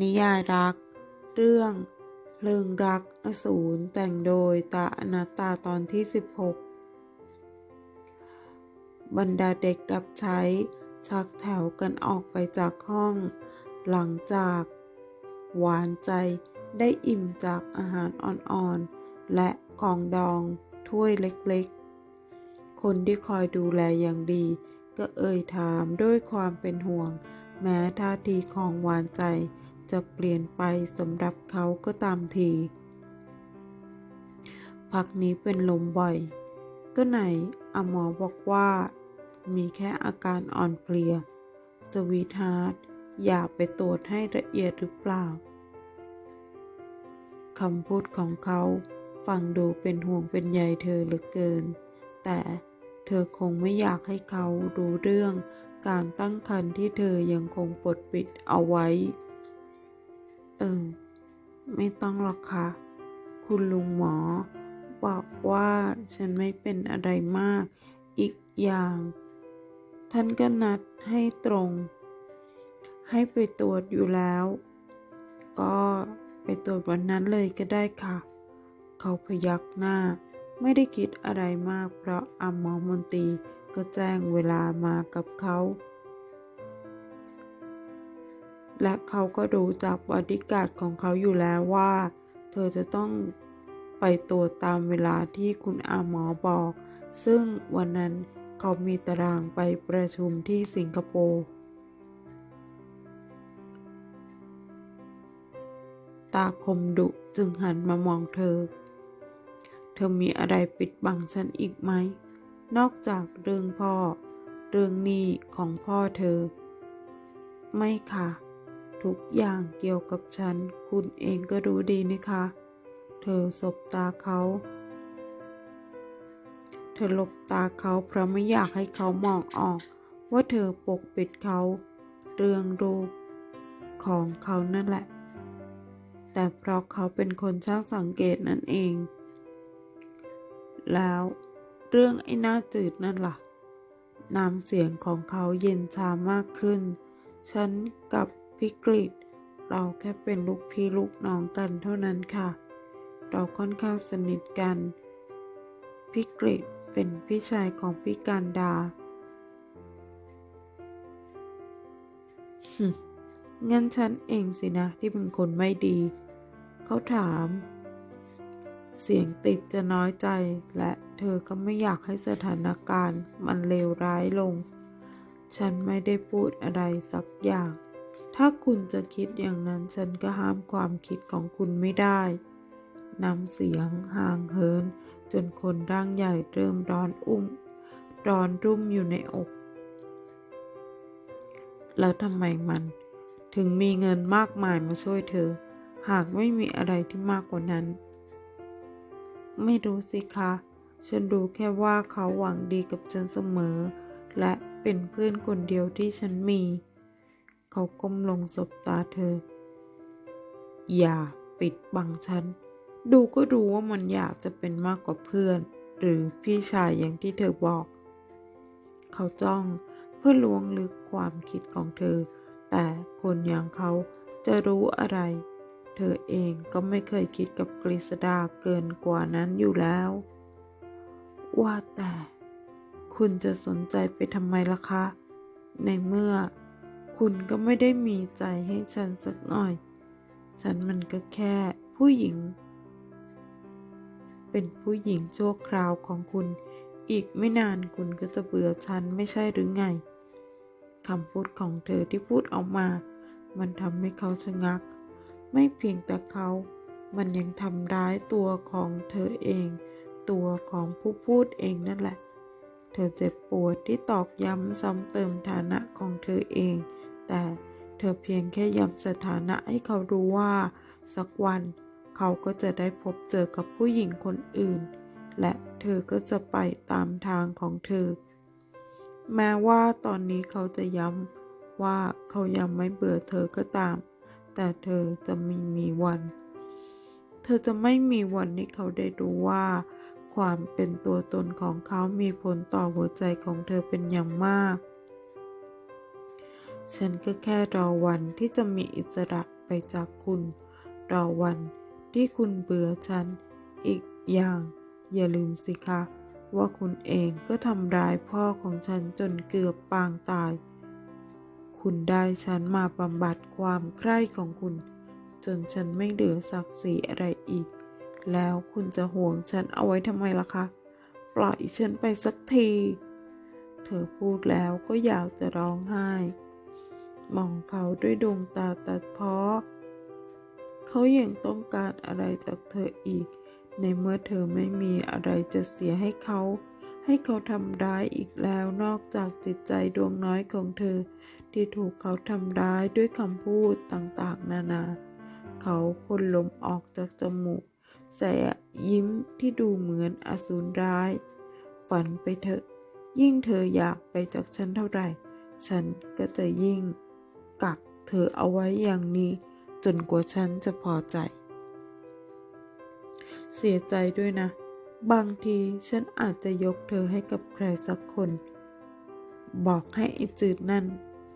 นิยายรัก เรื่องเพลิงรักอสูรแต่งโดยตาอนัตตาตอนที่ 16 บรรดาเด็กรับใช้ชักแถวกันออกไปจากห้อง หลังจาก หวานใจได้อิ่มจากอาหารอ่อนๆ และของดองถ้วยเล็กๆ คนที่คอยดูแลอย่างดี ก็เอ่ยถามด้วยความเป็นห่วง แม้ท่าทีของหวานใจ จะเปลี่ยนไปสำหรับเขาก็ตามที พักนี้เป็นลมบ่อย ก็ไหนอหมอบอกว่า มีแค่อาการอ่อนเพลีย สวีทาร์ดอย่าไปตรวจให้ละเอียดหรือเปล่าคำพูดของเขาฟังดูเป็นห่วงเป็นใยเธอเหลือเกิน แต่เธอคงไม่อยากให้เขารู้เรื่องการตั้งครรภ์ที่เธอยังคงปดปิดเอาไว้ ออไม่ต้องหรอกค่ะ คุณลุงหมอ บอกว่าฉันไม่เป็นอะไรมาก อีกอย่าง ท่านก็นัดให้ตรง ให้ไปตรวจอยู่แล้ว ก็ไปตรวจวันนั้นเลยก็ได้ค่ะ เขาพยักหน้า ไม่ได้คิดอะไรมาก เพราะอาหมอมนตรีก็แจ้งเวลามากับเขา และเขาก็ดูจากบอดี้การ์ดของเขาอยู่แล้วว่า เธอจะต้องไปตรวจตามเวลาที่คุณอาหมอบอก ซึ่งวันนั้นเขามีตารางไปประชุมที่สิงคโปร์ตาคมดุจึงหันมามองเธอ เธอมีอะไรปิดบังฉันอีกไหม นอกจากเรื่องพ่อ เรื่องนี้ของพ่อเธอ ไม่ค่ะ ทุกอย่างเกี่ยวกับฉัน คุณเองก็รู้ดีนะคะ เธอสบตาเขา เธอหลบตาเขาเพราะไม่อยากให้เขามองออก ว่าเธอปกปิดเขา เรื่องรูปของเขานั่นแหละ แต่เพราะเขาเป็นคนช่างสังเกตนั่นเอง แล้วเรื่องไอ้หน้าจืดนั่นล่ะน้ำเสียงของเขาเย็นชามากขึ้น ฉันกับ พิกฤต เราแค่เป็นลูกพี่ลูกน้องกันเท่านั้นค่ะ เราค่อนข้างสนิทกัน พิกฤตเป็นพี่ชายของพี่การดาหึงั้นฉันเองสินะที่เป็นคนไม่ดี เขาถาม เสียงติดจะน้อยใจและเธอก็ไม่อยากให้สถานการณ์มันเลวร้ายลง ฉันไม่ได้พูดอะไรสักอย่าง ถ้าคุณจะคิดอย่างนั้นฉันก็ห้ามความคิดของคุณไม่ได้นำเสียงห่างเหิน จนคนร่างใหญ่เริ่มร้อนอุ้ม ร้อนรุ่มอยู่ในอก แล้วทำไมมัน ถึงมีเงินมากมายมาช่วยเธอ หากไม่มีอะไรที่มากกว่านั้น ไม่รู้สิคะ ฉันรู้แค่ว่าเขาหวังดีกับฉันเสมอ และเป็นเพื่อนคนเดียวที่ฉันมี เขาก้มลงสบตาเธอ อย่าปิดบังฉัน ดูก็รู้ว่ามันอยากจะเป็นมากกว่าเพื่อน หรือพี่ชายอย่างที่เธอบอก เขาจ้องเพื่อล้วงลึกความคิดของเธอ แต่คนอย่างเขาจะรู้อะไร เธอเองก็ไม่เคยคิดกับกฤษดาเกินกว่านั้นอยู่แล้ว ว่าแต่ คุณจะสนใจไปทำไมล่ะคะ ในเมื่อ คุณก็ไม่ได้มีใจให้ฉันสักหน่อย ฉันมันก็แค่ผู้หญิง เป็นผู้หญิงชั่วคราวของคุณ อีกไม่นานคุณก็จะเบื่อฉันไม่ใช่หรือไงคำพูดของเธอที่พูดออกมา มันทำให้เขาชะงัก ไม่เพียงแต่เขา มันยังทำร้ายตัวของเธอเอง ตัวของผู้พูดเองนั่นแหละ เธอเจ็บปวดที่ตอกย้ำซ้ำเติมฐานะของเธอเอง แต่เธอเพียงแค่ย้ำสถานะให้เขารู้ว่า สักวันเขาก็จะได้พบเจอกับผู้หญิงคนอื่น และเธอก็จะไปตามทางของเธอ แม้ว่าตอนนี้เขาจะย้ำว่าเขายังไม่เบื่อเธอก็ตาม แต่เธอจะไม่มีวัน เธอจะไม่มีวันที่เขาได้รู้ว่าความเป็นตัวตนของเขามีผลต่อหัวใจของเธอเป็นอย่างมาก ฉันก็แค่รอวันที่จะมีอิสระไปจากคุณ รอวันที่คุณเบื่อฉัน อีกอย่าง อย่าลืมสิคะ ว่าคุณเองก็ทำร้ายพ่อของฉันจนเกือบปางตาย คุณได้ฉันมาบำบัดความใคร่ของคุณ จนฉันไม่เหลือศักดิ์ศรีอะไรอีก แล้วคุณจะห่วงฉันเอาไว้ทำไมล่ะคะ ปล่อยฉันไปสักที เธอพูดแล้วก็อยากจะร้องไห้ มองเขาด้วยดวงตาตัดเพ้อเขายังต้องการอะไรจากเธออีก ในเมื่อเธอไม่มีอะไรจะเสียให้เขา ให้เขาทำร้ายอีกแล้วนอกจากจิตใจดวงน้อยของเธอ ที่ถูกเขาทำร้ายด้วยคำพูดต่างๆ นานา เขาพ่นลมออกจากจมูกใส่ยิ้มที่ดูเหมือนอสูรร้าย ฝันไปเถอะ ยิ่งเธออยากไปจากฉันเท่าไหร่ ฉันก็จะยิ่ง กักเธอเอาไว้อย่างนี้ จนกว่าฉันจะพอใจ เสียใจด้วยนะ บางทีฉันอาจจะยกเธอให้กับใครสักคน บอกให้ไอ้จืดนั่น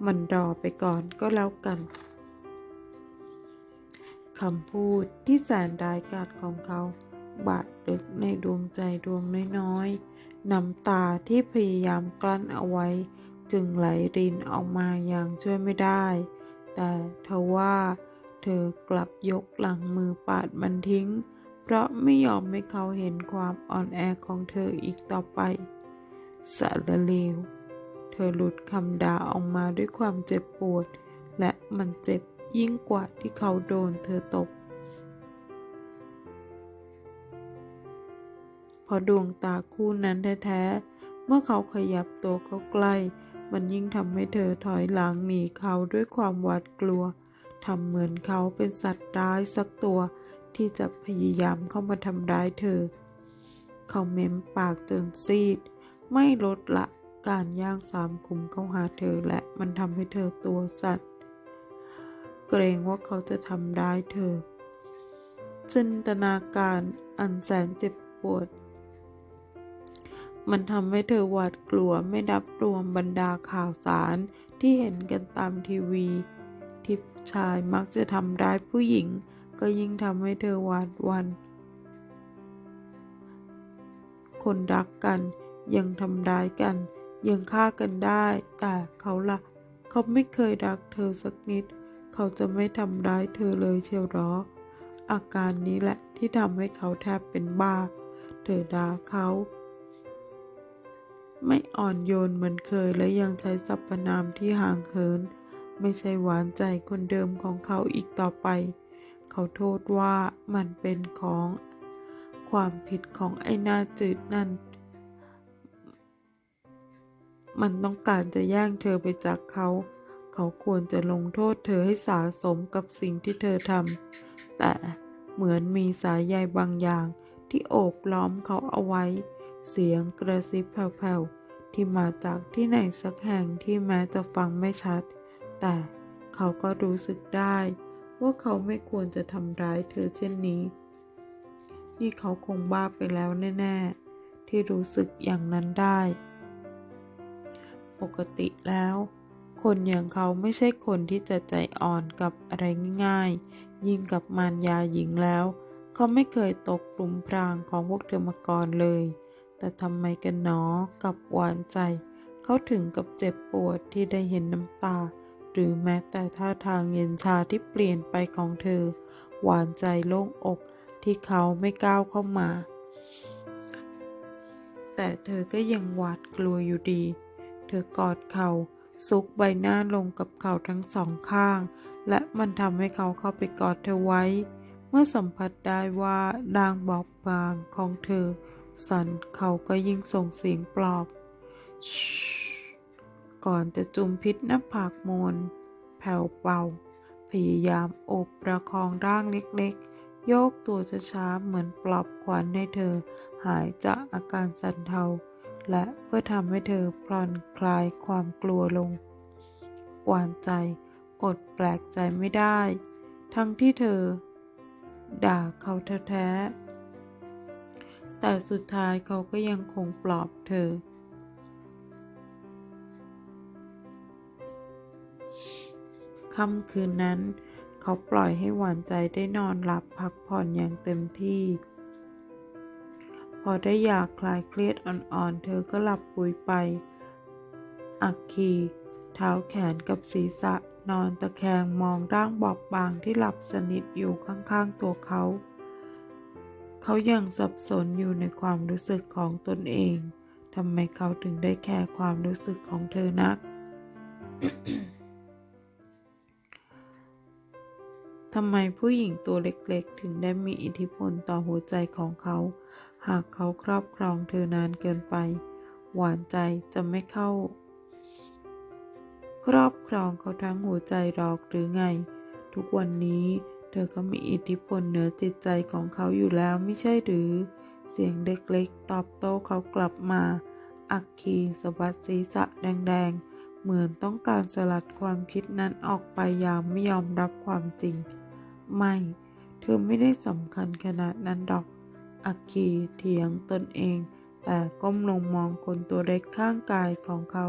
มันรอไปก่อนก็แล้วกันคำพูดที่แสนร้ายกาจของเขา บาดลึกในดวงใจดวงน้อยๆ น้ำตาที่พยายามกลั้นเอาไว้ จึงไหลรินออกมาอย่างช่วยไม่ได้ แต่ทว่า เธอกลับยกหลังมือปาดมันทิ้ง เพราะไม่ยอมให้เขาเห็นความอ่อนแอของเธออีกต่อไปสารเลว เธอหลุดคำด่าออกมาด้วยความเจ็บปวด และมันเจ็บยิ่งกว่าที่เขาโดนเธอตบ พอดวงตาคู่นั้นแท้ๆ เมื่อเขาขยับตัวเข้าใกล้ มันยิ่งทำให้เธอถอยหลังหนีเขาด้วยความหวาดกลัวทำเหมือนเขาเป็นสัตว์ร้ายสักตัวที่จะพยายามเข้ามาทำร้ายเธอ เขาเม้มปากจนซีด ไม่ลดละการย่างสามคุมเข้าหาเธอและมันทำให้เธอตัวสั่นเกรงว่าเขาจะทำร้ายเธอ จินตนาการอันแสนเจ็บปวด มันทำให้เธอหวาดกลัวไม่นับรวมบรรดาข่าวสารที่เห็นกันตามทีวีที่ผู้ชายมักจะทำร้ายผู้หญิง ก็ยิ่งทำให้เธอหวาดหวัน คนรักกัน ยังทำร้ายกัน ยังฆ่ากันได้ แต่เขาละ่ะ เขาไม่เคยรักเธอสักนิด เขาจะไม่ทำร้ายเธอเลยเชียวหรอ อาการนี้แหละที่ทำให้เขาแทบเป็นบ้า เธอด่าเขา ไม่อ่อนโยนเหมือนเคยและยังใช้สรรพนามที่ห่างเหิน ไม่ใช่หวานใจคนเดิมของเขาอีกต่อไป เขาโทษว่ามันเป็นของ ความผิดของไอ้หน้าจืดนั่น มันต้องการจะแย่งเธอไปจากเขา เขาควรจะลงโทษเธอให้สาสมกับสิ่งที่เธอทำแต่เหมือนมีสายใยบางอย่างที่โอบล้อมเขาเอาไว้ เสียงกระซิบแผ่วๆที่มาจากที่ไหนสักแห่งที่แม้จะฟังไม่ชัด แต่เขาก็รู้สึกได้ ว่าเขาไม่ควรจะทำร้ายเธอเช่นนี้ นี่เขาคงบ้าไปแล้วแน่ๆ ที่รู้สึกอย่างนั้นได้ ปกติแล้วคนอย่างเขาไม่ใช่คนที่จะใจอ่อนกับอะไรง่ายๆ ยิ่งกับมารยาหญิงแล้ว เขาไม่เคยตกกลุ่มพรางของพวกเธอมาก่อนเลย แต่ทำไมกันหนอกับหวานใจ เขาถึงกับเจ็บปวดที่ได้เห็นน้ำตา หรือแม้แต่ท่าทางเย็นชาที่เปลี่ยนไปของเธอ หวานใจโล่งอกที่เขาไม่ก้าวเข้ามา แต่เธอก็ยังหวาดกลัวอยู่ดี เธอกอดเขาซุกใบหน้าลงกับเขาทั้งสองข้าง และมันทำให้เขาเข้าไปกอดเธอไว้ เมื่อสัมผัสได้ว่าดางบอบบางของเธอ สั่นเขาก็ยิ่งส่งเสียงปลอบ ก่อนจะจุมพิษหน้าผากมนแผ่วเบาพยายามโอบประคองร่างเล็กๆ โยกตัวช้าๆเหมือนปลอบขวัญให้เธอ หายจากอาการสั่นเทา และเพื่อทำให้เธอผ่อนคลายความกลัวลง หวานใจอดแปลกใจไม่ได้ ทั้งที่เธอ ด่าเขาแท้ๆ แต่สุดท้ายเขาก็ยังคงปลอบเธอ ค่ำคืนนั้น เขาปล่อยให้หวานใจได้นอนหลับพักผ่อนอย่างเต็มที่ พอได้อยากคลายเครียดอ่อนๆ เธอก็หลับปุยไป อักคีเท้าแขนกับศีรษะนอนตะแคงมองร่างบอบบางที่หลับสนิทอยู่ข้างๆตัวเขา เขายังสับสนอยู่ในความรู้สึกของตนเองทำไมเขาถึงได้แคร์ความรู้สึกของเธอนักทำไมผู้หญิงตัวเล็กๆ ถึงได้มีอิทธิพลต่อหัวใจของเขา หากเขาครอบครองเธอนานเกินไป หวานใจจะไม่เข้า ครอบครองเขาทั้งหัวใจหรอกหรือไง ทุกวันนี้ เธอก็มีอิทธิพลเหนือจิตใจของเขาอยู่แล้วไม่ใช่หรือ เสียงเด็กๆ ตอบโต้เขากลับมา อักคีสะบัดศีรษะแดงๆ เหมือนต้องการสลัดความคิดนั้นออกไปอย่างไม่ยอมรับความจริง ไม่ เธอไม่ได้สำคัญขนาดนั้นหรอก อักคีเถียงตนเอง แต่ก้มลงมองคนตัวเล็กข้างกายของเขา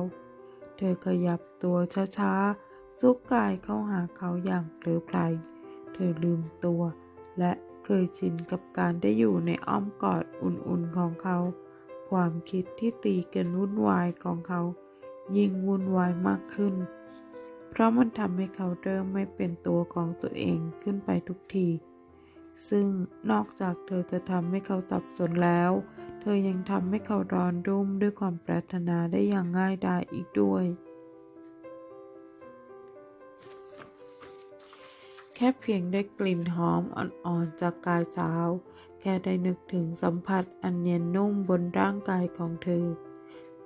เธอขยับตัวช้าๆซุกกายเข้าหาเขาอย่างเผลอไพลเธอลืมตัว และเคยชินกับการได้อยู่ในอ้อมกอดอุ่นๆของเขา ความคิดที่ตีกันวุ่นวายของเขา ยิ่งวุ่นวายมากขึ้น เพราะมันทำให้เขาเริ่มไม่เป็นตัวของตัวเองขึ้นไปทุกที ซึ่งนอกจากเธอจะทำให้เขาสับสนแล้ว เธอยังทำให้เขาร้อนรุ่มด้วยความปรารถนาได้อย่างง่ายดายอีกด้วย ค่เพียงได้กลิ่นหอมอ่อนๆจากกายสาว แค่ได้นึกถึงสัมผัสอันเนียนนุ่มบนร่างกายของเธอ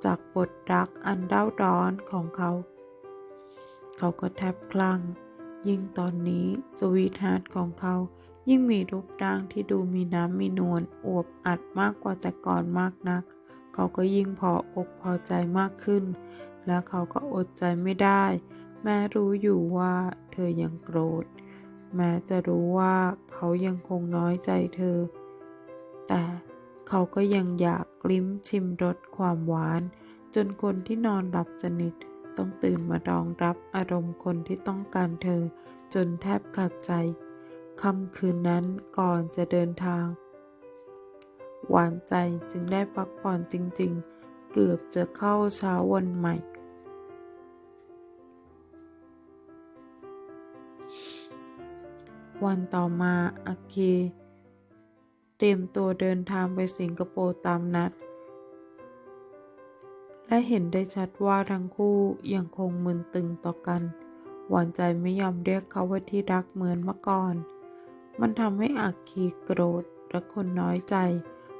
จากบทรักอันเร่าร้อนของเขา เขาก็แทบคลั่ง ยิ่งตอนนี้สวีทฮาร์ทของเขายิ่งมีรูปร่างที่ดูมีน้ำมีนวลอวบอัดมากกว่าแต่ก่อนมากนัก เขาก็ยิ่งพออกพอใจมากขึ้น แล้วเขาก็อดใจไม่ได้ แม้รู้อยู่ว่าเธอยังโกรธ แม้จะรู้ว่าเขายังคงน้อยใจเธอ แต่เขาก็ยังอยากลิ้มชิมรสความหวาน จนคนที่นอนหลับสนิทต้องตื่นมารองรับอารมณ์คนที่ต้องการเธอ จนแทบขาดใจค่ำคืนนั้นก่อนจะเดินทาง หวานใจจึงได้พักผ่อนจริงๆ เกือบจะเข้าเช้าวันใหม่ วันต่อมาอาคีเตรียมตัวเดินทางไปสิงคโปร์ตามนัด และเห็นได้ชัดว่าทั้งคู่ยังคงมึนตึงต่อกัน หวานใจไม่ยอมเรียกเขาว่าที่รักเหมือนเมื่อก่อน มันทำให้อาคีโกรธและคนน้อยใจ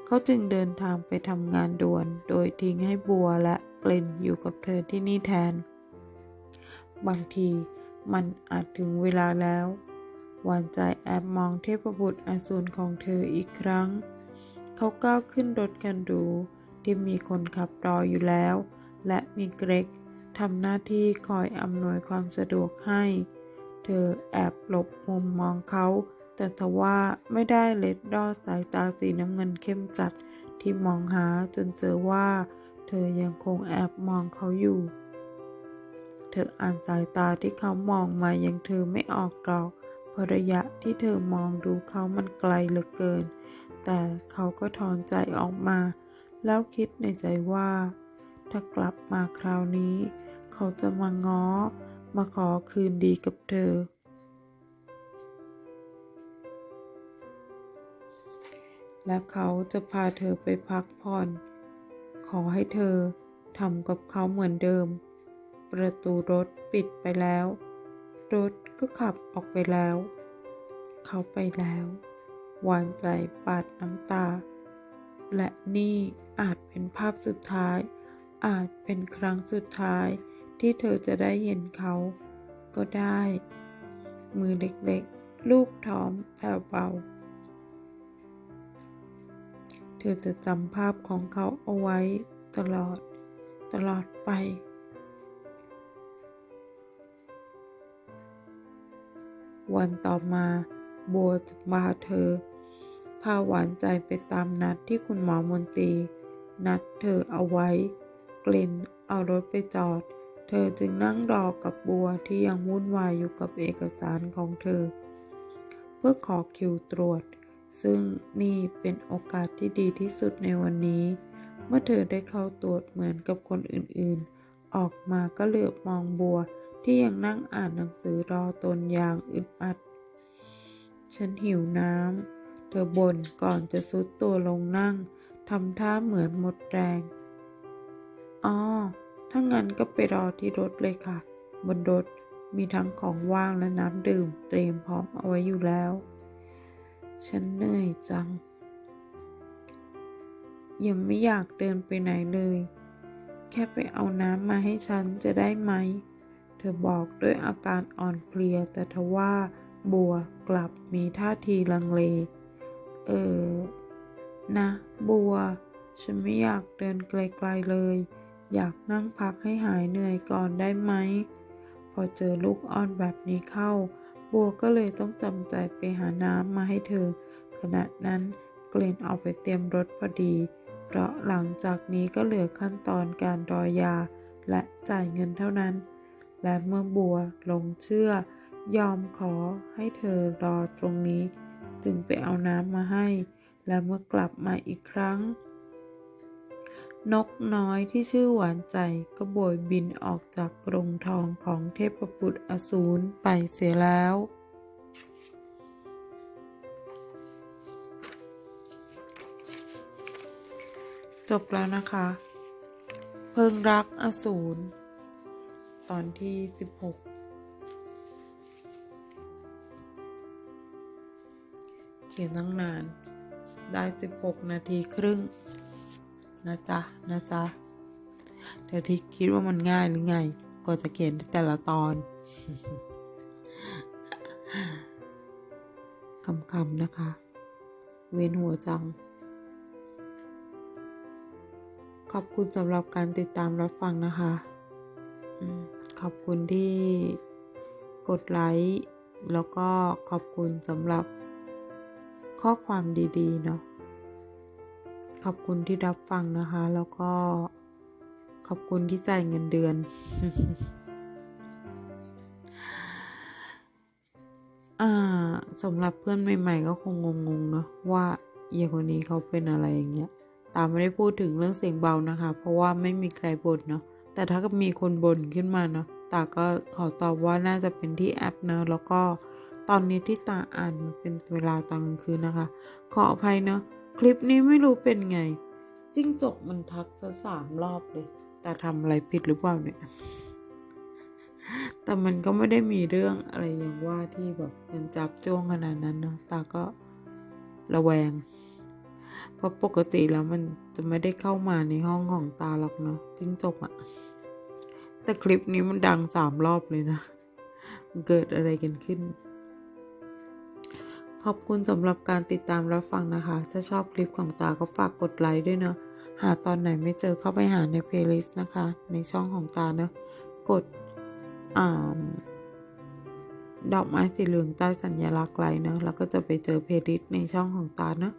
เขาจึงเดินทางไปทำงานด่วน โดยทิ้งให้บัวและกลิ่นอยู่กับเธอที่นี่แทน บางทีมันอาจถึงเวลาแล้ว หวานใจแอบมองเทพบุตรอสูรของเธออีกครั้ง เขาก้าวขึ้นรถกันหรูที่มีคนขับรออยู่แล้ว และมีเกรกทำหน้าที่คอยอำนวยความสะดวกให้ เธอแอบหลบมุมมองเขา แต่ทว่าไม่ได้เล็ดรอดสายตาสีน้ำเงินเข้มจัดที่มองหาจนเจอว่า เธอยังคงแอบมองเขาอยู่ เธออ่านสายตาที่เขามองมายังเธอไม่ออกหรอก เพราะระยะที่เธอมองดูเขามันไกลเหลือเกิน แต่เขาก็ถอนใจออกมา แล้วคิดในใจว่า ถ้ากลับมาคราวนี้ เขาจะมาง้อ มาขอคืนดีกับเธอ และเขาจะพาเธอไปพักผ่อน ขอให้เธอทำกับเขาเหมือนเดิม ประตูรถปิดไปแล้ว รถ ก็ขับออกไปแล้ว เขาไปแล้วหวานใจปาดน้ำตา และนี่อาจเป็นภาพสุดท้าย อาจเป็นครั้งสุดท้ายที่เธอจะได้เห็นเขา ก็ได้ มือเล็กๆ ลูกท้อมแผ่วเบา เธอจะจำภาพของเขาเอาไว้ตลอด ตลอดไป วันต่อมาบัวจะมาเธอ พาหวานใจไปตามนัดที่คุณหมอมนตรี นัดเธอเอาไว้กลิ่นเอารถไปจอดเธธอจึงนั่งรอกับบัวที่ยังวุ่นวายอยู่กับเอกสารของเธอ เพื่อขอคิวตรวจ ซึ่งนี่เป็นโอกาสที่ดีที่สุดในวันนี้ เมื่อเธอได้เข้าตรวจเหมือนกับคนอื่นๆ ออกมาก็เหลือบมองบัว ที่ยังนั่งอ่านหนังสือรอตนอย่างอึดอัด ฉันหิวน้ำ เธอบ่นก่อนจะซุดตัวลงนั่งทำท่าเหมือนหมดแรง อ๋อ ถ้างั้นก็ไปรอที่รถเลยค่ะ บนรถมีทั้งของว่างและน้ำดื่มเตรียมพร้อมเอาไว้อยู่แล้ว ฉันเหนื่อยจัง ยังไม่อยากเดินไปไหนเลย แค่ไปเอาน้ำมาให้ฉันจะได้ไหม ธอบอกด้วยอาการอ่อนเพลียแต่ทว่า บัวกลับมีท่าทีลังเล เออ นะ บัว ฉันไม่อยากเดินไกลๆเลย อยากนั่งพักให้หายเหนื่อยก่อนได้ไหม พอเจอลูกอ้อนแบบนี้เข้า บัวก็เลยต้องจำใจไปหาน้ำมาให้เธอ ขณะนั้นเกลนเอาไปเตรียมรถพอดี เพราะหลังจากนี้ก็เหลือขั้นตอนการรอยา และจ่ายเงินเท่านั้น และเมื่อบัวลงเชื่อ ยอมขอให้เธอรอตรงนี้ จึงไปเอาน้ำมาให้ และเมื่อกลับมาอีกครั้ง นกน้อยที่ชื่อหวานใจก็โบยบินออกจากกรงทองของเทพบุตรอสูรไปเสียแล้วจบแล้วนะคะ เพิงรักอสูร ตอนที่16เขียนตั้งนาน ได้16นาทีครึ่ง นะจ๊ะ นะจ๊ะแต่ที่คิดว่ามันง่ายหรือไง ก็จะเขียนแต่ละตอนคำๆนะคะ เวียนหัวจัง ขอบคุณสำหรับการติดตามรับฟังนะคะ ขอบคุณที่กดไลค์แล้วก็ขอบคุณสำหรับข้อความดีๆเนาะขอบคุณที่รับฟังนะคะ แล้วก็ขอบคุณที่จ่ายเงินเดือน อ่าสำหรับเพื่อนใหม่ๆ ก็คงงงๆเนาะว่าเยคนนี้เขาเป็นอะไรอย่างเงี้ย ตามไม่ได้พูดถึงเรื่องเสียงเบานะคะ เพราะว่าไม่มีใครบ่นเนาะ แต่ถ้าก็มีคนบ่นขึ้นมาเนาะตาก็ขอตอบว่าน่าจะเป็นที่แอปเนาะแล้วก็ตอนนี้ที่ตาอ่านมันเป็นเวลาตอนกลางคืนนะคะ ขออภัยเนาะคลิปนี้ไม่รู้เป็นไง จิ้งจกมันทักซะสามรอบเลย แต่ทำอะไรผิดหรือเปล่าเนี่ย แต่มันก็ไม่ได้มีเรื่องอะไรอย่างว่าที่แบบมันจับจ้วงขนาดนั้นเนาะตาก็ระแวง ราะปกติแล้วมันจะไม่ได้เข้ามาในห้องของตาหรอกเนาะจิ้งจกอะแต่คลิปนี้มันดังสามรอบเลยนะ มันเกิดอะไรกันขึ้น ขอบคุณสำหรับการติดตามรับฟังนะคะ ถ้าชอบคลิปของตาก็ฝากกดไลค์ด้วยเนาะหาตอนไหนไม่เจอเข้าไปหาในเพลย์ลิสต์นะคะ ในช่องของตาเนาะกดอ่าดอกไม้สีเหลืองใต้สัญลักษณ์ไลน์เนาะแล้วก็จะไปเจอเพลย์ลิสต์ในช่องของตาเนาะ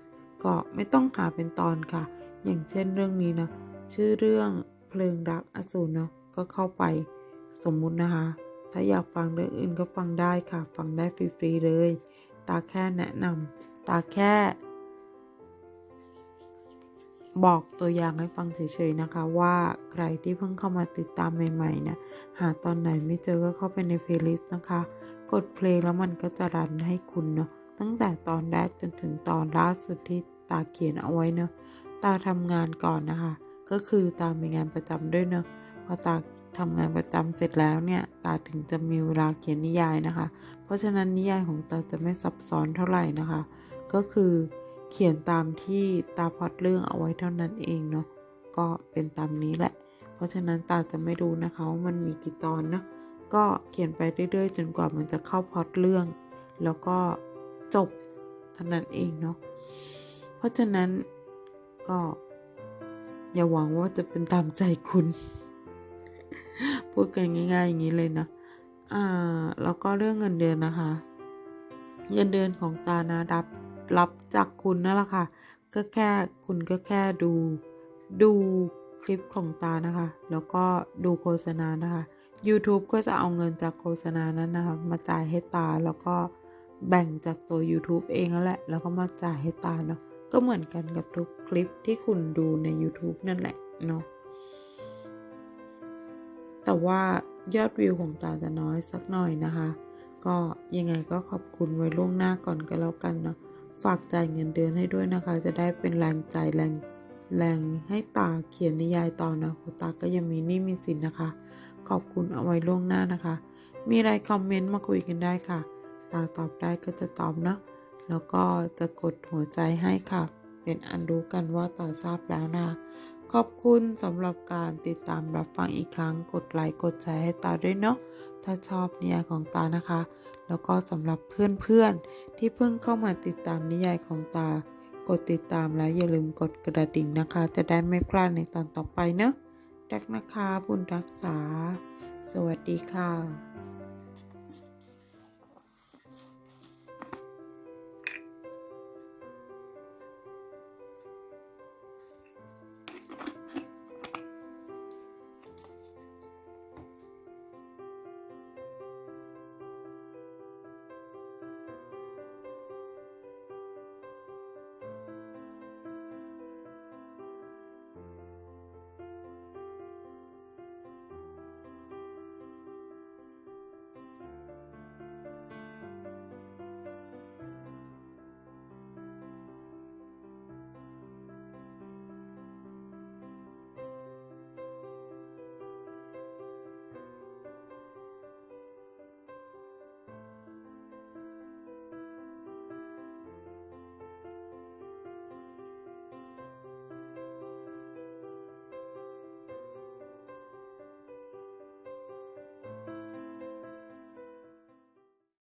ก็ไม่ต้องหาเป็นตอนค่ะ อย่างเช่นเรื่องนี้นะชื่อเรื่องเพลิงรักอสูรเนาะก็เข้าไปสมมุตินะคะ ถ้าอยากฟังเรื่องอื่นก็ฟังได้ค่ะ ฟังได้ฟรีๆเลย ตาแค่แนะนำตาแค่ บอกตัวอย่างให้ฟังเฉยๆนะคะ ว่าใครที่เพิ่งเข้ามาติดตามใหม่ๆนี่ยหาตอนไหนไม่เจอก็เข้าไปในเพลย์ลิสต์นะคะ กดเพลงแล้วมันก็จะรันให้คุณเนาะตั้งแต่ตอนแรกจนถึงตอนล่าสุดที่ ตาเขียนเอาไว้เนาะตาทำงานก่อนนะคะ ก็คือตามีงานประจำด้วยเนาะพอตาทำงานประจำเสร็จแล้วเนี่ย ตาถึงจะมีเวลาเขียนนิยายนะคะ เพราะฉะนั้นนิยายของตาจะไม่ซับซ้อนเท่าไหร่นะคะ ก็คือเขียนตามที่ตาพอดเรื่องเอาไว้เท่านั้นเองเนาะก็เป็นตามนี้แหละ เพราะฉะนั้นตาจะไม่รู้นะคะว่ามันมีกี่ตอนเนาะก็เขียนไปเรื่อยๆ จนกว่ามันจะเข้าพอดเรื่อง แล้วก็จบเท่านั้นเองเนาะ ราะฉะนั้นก็ อย่าหวังว่าจะเป็นตามใจคุณ พูดกันง่ายๆอย่างนี้เลยนะอ่าแล้วก็เรื่องเงินเดือนนะคะ เงินเดือนของตานะรับรับจากคุณนั่นแหละค่ะ ก็แค่คุณก็แค่ดู ดูคลิปของตานะคะ แล้วก็ดูโฆษณานะคะ YouTube ก็จะเอาเงินจากโฆษณานั้นนะคะ มาจ่ายให้ตาแล้วก็แบ่งจากตัว YouTube เองนั่นแหละ แล้วก็มาจ่ายให้ตาเนาะ ก็เหมือนกันกับทุกคลิปที่คุณดูใน YouTube นั่นแหละเนาะแต่ว่ายอดวิวของตาจะน้อยสักหน่อยนะคะ ก็ยังไงก็ขอบคุณไว้ล่วงหน้าก่อนก็แล้วกันเนาะฝากจ่ายเงินเดือนให้ด้วยนะคะ จะได้เป็นแรงใจแรงแรงให้ตาเขียนนิยายต่อนะคุณตาก็ยังมีนี้มีสินนะคะ ขอบคุณเอาไว้ล่วงหน้านะคะ มีอะไรคอมเมนต์มาคุยกันได้ค่ะ ตาตอบได้ก็จะตอบเนาะ แล้วก็จะกดหัวใจให้ค่ะ เป็นอันรู้กันว่าตาทราบแล้วนะ ขอบคุณสำหรับการติดตามรับฟังอีกครั้ง กดไลค์กดแชร์ให้ตาด้วยเนาะ ถ้าชอบนิยายของตานะคะ แล้วก็สำหรับเพื่อนๆ ที่เพิ่งเข้ามาติดตามนิยายของตา กดติดตามแล้วอย่าลืมกดกระดิ่งนะคะ จะได้ไม่พลาดในตอนต่อไปเนาะรักนะคะบุญรักษา สวัสดีค่ะ